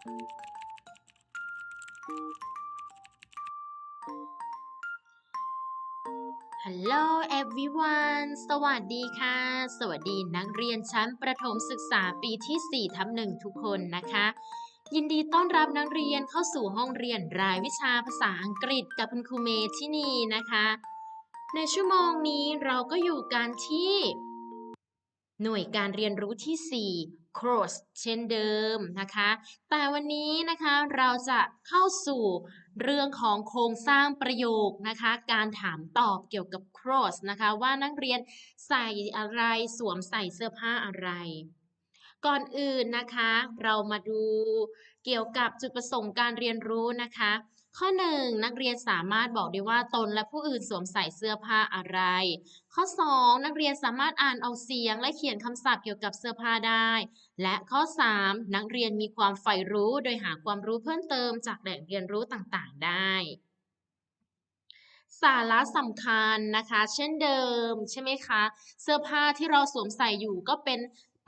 ฮัลโหล everyone สวัสดีค่ะ สวัสดีนักเรียนชั้นประถมศึกษาปีที่ 4 ทับหนึ่งทุกคนนะคะ ยินดีต้อนรับนักเรียนเข้าสู่ห้องเรียนรายวิชาภาษาอังกฤษกับคุณครูเมที่นี่นะคะ ในชั่วโมงนี้เราก็อยู่กันที่ หน่วยการเรียนรู้ที่ 4 cross เช่นเดิมนะคะ แต่วันนี้นะคะเราจะเข้าสู่เรื่องของโครงสร้างประโยคนะคะ การถามตอบเกี่ยวกับ cross นะคะ ว่านักเรียนใส่อะไรสวมใส่เสื้อผ้าอะไร ก่อนอื่นนะคะ เรามาดูเกี่ยวกับจุดประสงค์การเรียนรู้นะคะ ข้อ 1 นักเรียนสามารถบอกได้ว่าตนและผู้อื่นสวมใส่เสื้อผ้าอะไร ข้อ 2 นักเรียนสามารถอ่านออกเสียงและเขียนคำศัพท์เกี่ยวกับเสื้อผ้าได้ และข้อ 3 นักเรียนมีความใฝ่รู้โดยหาความรู้เพิ่มเติมจากแหล่งเรียนรู้ต่างๆ ได้สาระสำคัญนะคะ เช่นเดิมใช่ไหมคะ เสื้อผ้าที่เราสวมใส่อยู่ก็เป็น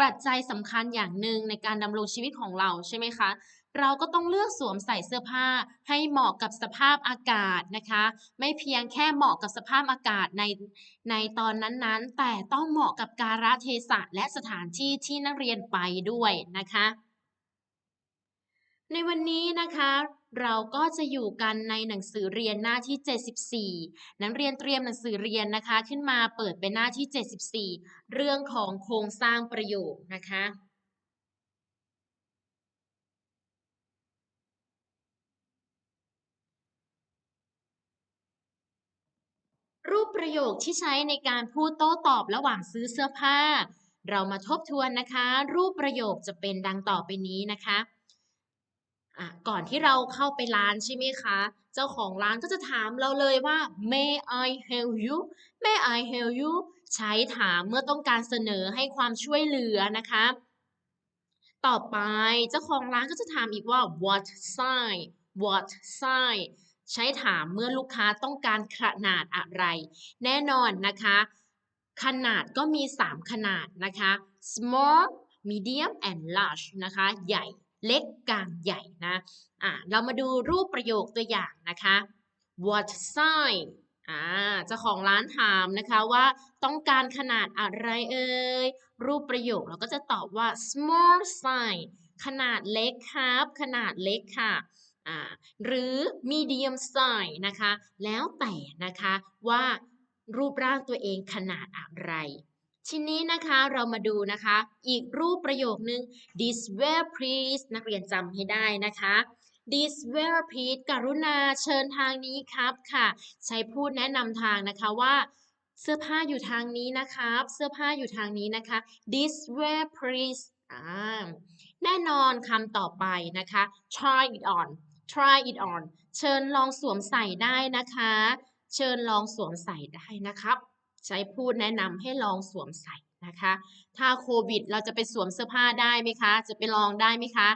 ปัจจัยสำคัญอย่างหนึ่งในการดำรงชีวิตของเราใช่ไหมคะ เราก็ต้องเลือกสวมใส่เสื้อผ้าให้เหมาะกับสภาพอากาศนะคะ ไม่เพียงแค่เหมาะกับสภาพอากาศในในตอนนั้นๆ แต่ต้องเหมาะกับการะเทศะและสถานที่ที่นักเรียนไปด้วยนะคะ ในวันนี้นะคะเราก็จะอยู่กันในหนังสือเรียนหน้าที่ 74 นักเรียนเตรียมหนังสือเรียนนะคะ ขึ้นมาเปิดเป็นหน้าที่ 74 เรื่องของโครงสร้างประโยคนะคะ รูปประโยคที่ใช้ในการพูดโต้ตอบระหว่างซื้อเสื้อผ้า เรามาทบทวนนะคะ รูปประโยคจะเป็นดังต่อไปนี้นะคะ อะก่อนที่เราเข้าไปร้านใช่ไหมคะ เจ้าของร้านก็จะถามเราเลยว่า May I help you May I help you ใช้ถามเมื่อต้องการเสนอให้ความช่วยเหลือนะคะ ต่อไปเจ้าของร้านก็จะถามอีกว่า what size what size ใช้ถามเมื่อลูกค้าต้องการขนาดอะไร แน่นอนนะคะ ขนาดก็มี 3 ขนาดนะคะ small medium and large นะคะ ใหญ่ เล็กกลางใหญ่นะอะเรามาดูรูปประโยคตัวอย่างนะคะ what size อ่าเจ้าของร้านถามนะคะว่าต้องการขนาดอะไรเอ่ยรูปประโยคเราก็จะตอบว่า small size ขนาดเล็กครับ ขนาดเล็กค่ะอ่าหรือ medium size นะคะ แล้วแต่นะคะว่ารูปร่างตัวเองขนาดอะไร ทีนี้นะคะเรามาดูนะคะ อีกรูปประโยคนึง this way please นักเรียนจำให้ได้นะคะ this way please กรุณาเชิญทางนี้ครับค่ะ ใช้พูดแนะนำทางนะคะว่าเสื้อผ้าอยู่ทางนี้นะครับ เสื้อผ้าอยู่ทางนี้นะคะ this way please อ่าแน่นอนคำต่อไปนะคะ try it on try it on เชิญลองสวมใส่ได้นะคะ เชิญลองสวมใส่ได้นะครับ ใช้พูดแนะนำให้ลองสวมใส่นะคะ ถ้าโควิดเราจะไปสวมเสื้อผ้าได้ไหมคะ จะไปลองได้ไหมคะ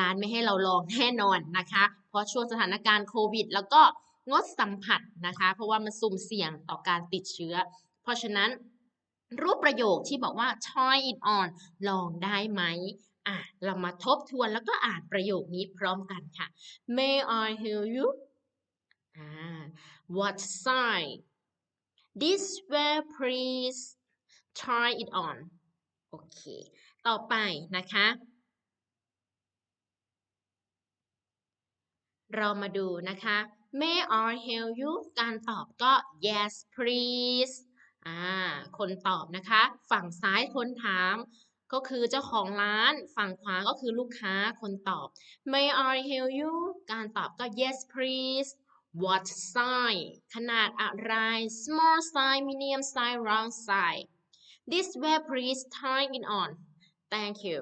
ร้านไม่ให้เราลองแน่นอนนะคะ เพราะช่วงสถานการณ์โควิด แล้วก็งดสัมผัสนะคะ เพราะว่ามันสุ่มเสี่ยงต่อการติดเชื้อ เพราะฉะนั้นรูปประโยคที่บอกว่า try it on ลองได้ไหมอะ เรามาทบทวนแล้วก็อ่านประโยคนี้พร้อมกันค่ะ May I help you อ่า What size This way please try it on โอเค ต่อไปนะคะ เรามาดูนะคะ May I help you การตอบก็ yes please อ่า คนตอบนะคะ ฝั่งซ้ายคนถามก็คือเจ้าของร้านฝั่งขวาก็คือลูกค้าคนตอบ May I help you การตอบก็ yes please What size ขนาดอะไร small size medium size round size This way please try it on Thank you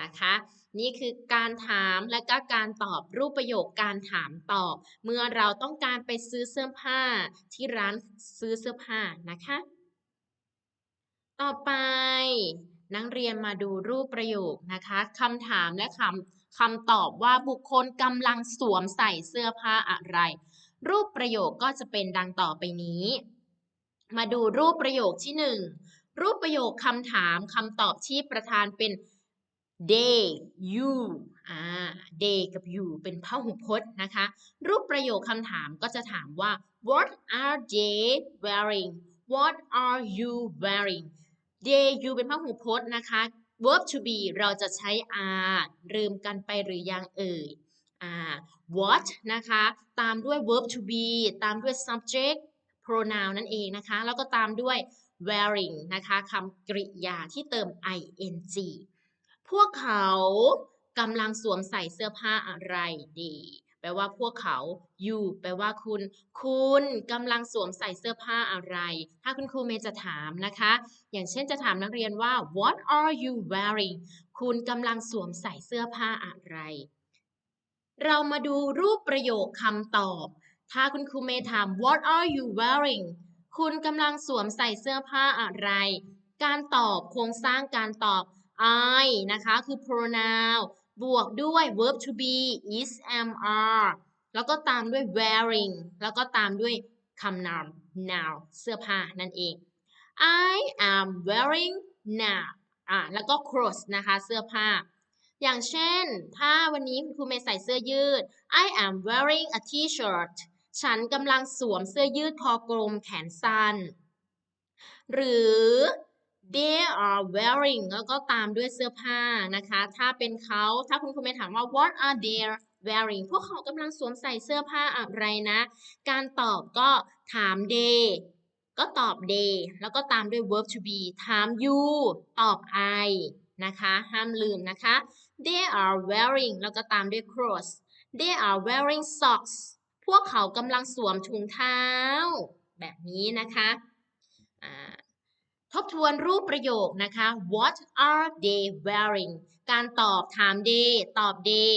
นะคะ นี่คือการถามและก็การตอบรูปประโยคการถามตอบ เมื่อเราต้องการไปซื้อเสื้อผ้าที่ร้านซื้อเสื้อผ้านะคะ ต่อไปนักเรียนมาดูรูปประโยคนะคะคำถามและคำคำตอบว่าบุคคลกำลังสวมใส่เสื้อผ้าอะไร รูปประโยคก็จะเป็นดังต่อไปนี้ มาดูรูปประโยคที่หนึ่งรูปประโยคคำถามคำตอบที่ประธานเป็น they you อ่า they กับ you เป็นพหูพจน์นะคะ รูปประโยคคำถามก็จะถามว่า what are they wearing what are you wearing they you เป็นพหูพจน์นะคะ verb to be เราจะใช้ are ลืมกันไปหรือยังเอ่ย what นะคะ ตามด้วย verb to be ตามด้วย subject pronoun นั่นเองนะคะ แล้วก็ตามด้วย wearing นะคะคำกริยาที่เติม ing พวกเขากำลังสวมใส่เสื้อผ้าอะไรดี แปลว่าพวกเขา you แปลว่าคุณ คุณกำลังสวมใส่เสื้อผ้าอะไร ถ้าคุณครูเมย์จะถามนะคะ อย่างเช่นจะถามนักเรียนว่า what are you wearing คุณกำลังสวมใส่เสื้อผ้าอะไร เรามาดูรูปประโยคคำตอบ ถ้าคุณครูเมย์ถาม what are you wearing คุณกำลังสวมใส่เสื้อผ้าอะไร การตอบโครงสร้างการตอบ I นะคะคือ pronoun บวกด้วย verb to be is am are แล้วก็ตามด้วย wearing แล้วก็ตามด้วยคำนาม noun เสื้อผ้านั่นเอง I am wearing now อะแล้วก็ clothes นะคะเสื้อผ้า อย่างเช่น ถ้าวันนี้คุณครูเมย์ใส่เสื้อยืด I am wearing a t-shirt ฉันกำลังสวมเสื้อยืดคอกลมแขนสั้น หรือ they are wearing แล้วก็ตามด้วยเสื้อผ้านะคะ ถ้าเป็นเขาถ้าคุณครูเมย์ถามว่า what are they wearing พวกเขากำลังสวมใส่เสื้อผ้าอะไรนะ การตอบก็ถาม they ก็ตอบ they แล้วก็ตามด้วย verb to be ถาม you ตอบ I นะคะ ห้ามลืมนะคะ they are wearing แล้วก็ตามด้วย clothes they are wearing socks พวกเขากำลังสวมถุงเท้า แบบนี้นะคะทบทวนรูปประโยคนะคะ What are they wearing การตอบถาม they ตอบ they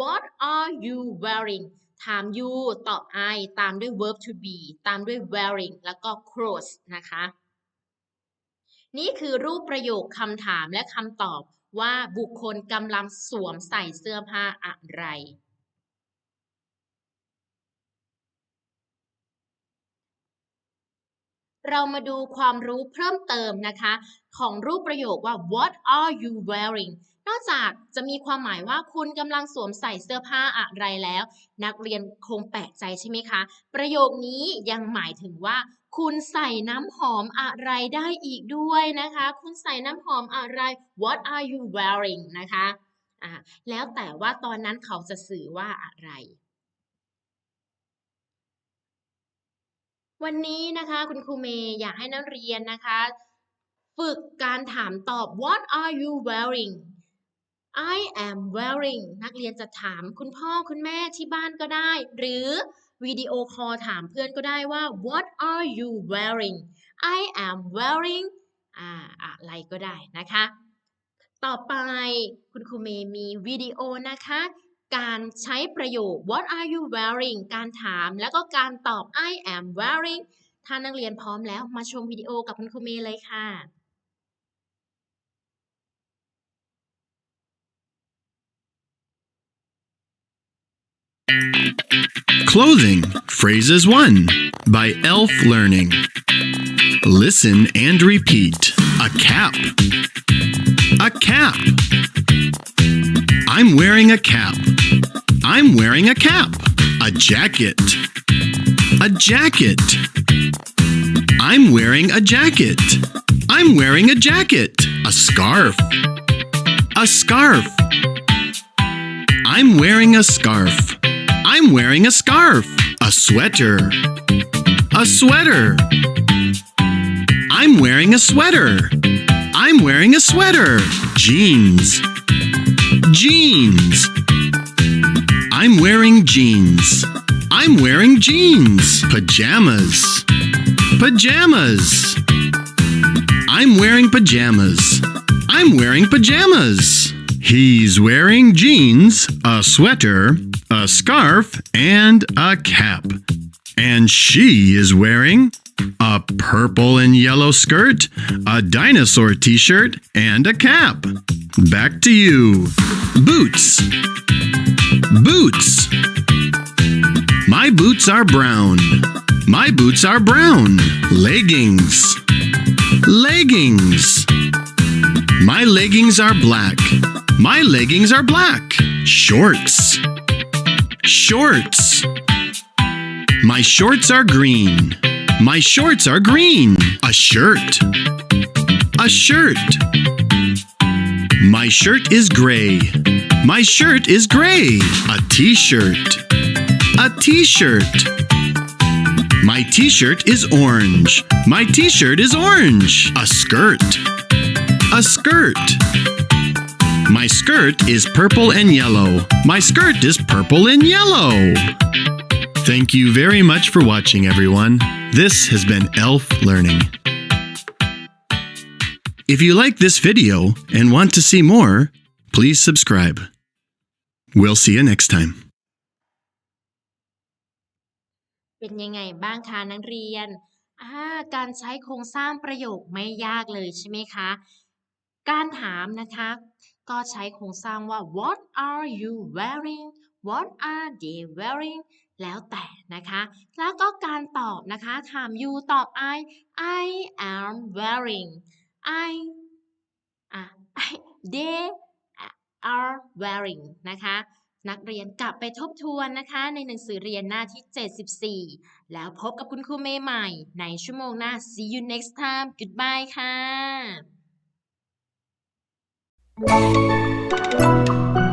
What are you wearing ถาม you ตอบ I ตามด้วย verb to be ตามด้วย wearing แล้วก็ clothes นะคะ นี่คือรูปประโยคคำถามและคำตอบ ว่าบุคคลกำลังสวมใส่เสื้อผ้าอะไร เรามาดูความรู้เพิ่มเติมนะคะ ของรูปประโยคว่า what are you wearing นอกจากจะมีความหมายว่าคุณกำลังสวมใส่เสื้อผ้าอะไรแล้ว นักเรียนคงแปลกใจใช่ไหมคะ ประโยคนี้ยังหมายถึงว่า คุณใส่น้ำหอมอะไรได้อีกด้วยนะคะ คุณใส่น้ำหอมอะไร what are you wearing นะคะอ่าแล้วแต่ว่าตอนนั้นเขาจะสื่อว่าอะไร วันนี้นะคะคุณครูเมย์อยากให้นักเรียนนะคะ ฝึกการถามตอบ what are you wearing I am wearing นักเรียนจะถามคุณพ่อคุณแม่ที่บ้านก็ได้ หรือวิดีโอคอลถามเพื่อนก็ได้ว่า what are you wearing I am wearing อ่าอะไรก็ได้นะคะ ต่อไปคุณครูเมย์มีวิดีโอนะคะ การใช้ประโยค what are you wearing การถามแล้วก็การตอบ I am wearing ถ้านักเรียนพร้อมแล้วมาชมวิดีโอกับคุณครูเมย์เลยค่ะ Clothing Phrases 1 by Elf Learning. Listen and repeat. A cap. A cap. I'm wearing a cap. I'm wearing a cap. A jacket. A jacket. I'm wearing a jacket. I'm wearing a jacket. A scarf. A scarf. I'm wearing a scarf. I'm wearing a scarf. A sweater. A sweater. I'm wearing a sweater. I'm wearing a sweater. Jeans. Jeans. I'm wearing jeans. I'm wearing jeans. Pajamas. Pajamas. I'm wearing pajamas. I'm wearing pajamas. He's wearing jeans, a sweater, a scarf, and a cap. And she is wearing a purple and yellow skirt, a dinosaur t shirt, and a cap. Back to you. Boots. Boots. My boots are brown. My boots are brown. Leggings. Leggings. My leggings are black. My leggings are black. Shorts. Shorts. My shorts are green. My shorts are green. A shirt. A shirt. My shirt is gray. My shirt is gray. A t shirt. A t shirt. My t shirt is orange. My t shirt is orange. A skirt. A skirt. My skirt is purple and yellow. My skirt is purple and yellow. Thank you very much for watching, everyone. This has been Elf Learning. If you like this video and want to see more, please subscribe. We'll see you next time. เป็นยังไงบ้างคะนักเรียนอ่าการใช้โครงสร้างประโยคไม่ยากเลยใช่ไหมคะ การถามนะคะ ก็ใช้โครงสร้างว่า what are you wearing what are they wearing แล้วแต่นะคะ แล้วก็การตอบนะคะถาม you ตอบ I I am wearing I อะ I they are wearing นะคะ นักเรียนกลับไปทบทวนนะคะ ในหนังสือเรียนหน้าที่ 74 แล้วพบกับคุณครูเมย์ใหม่ ในชั่วโมงหน้า see you next time goodbye ค่ะ Thank you.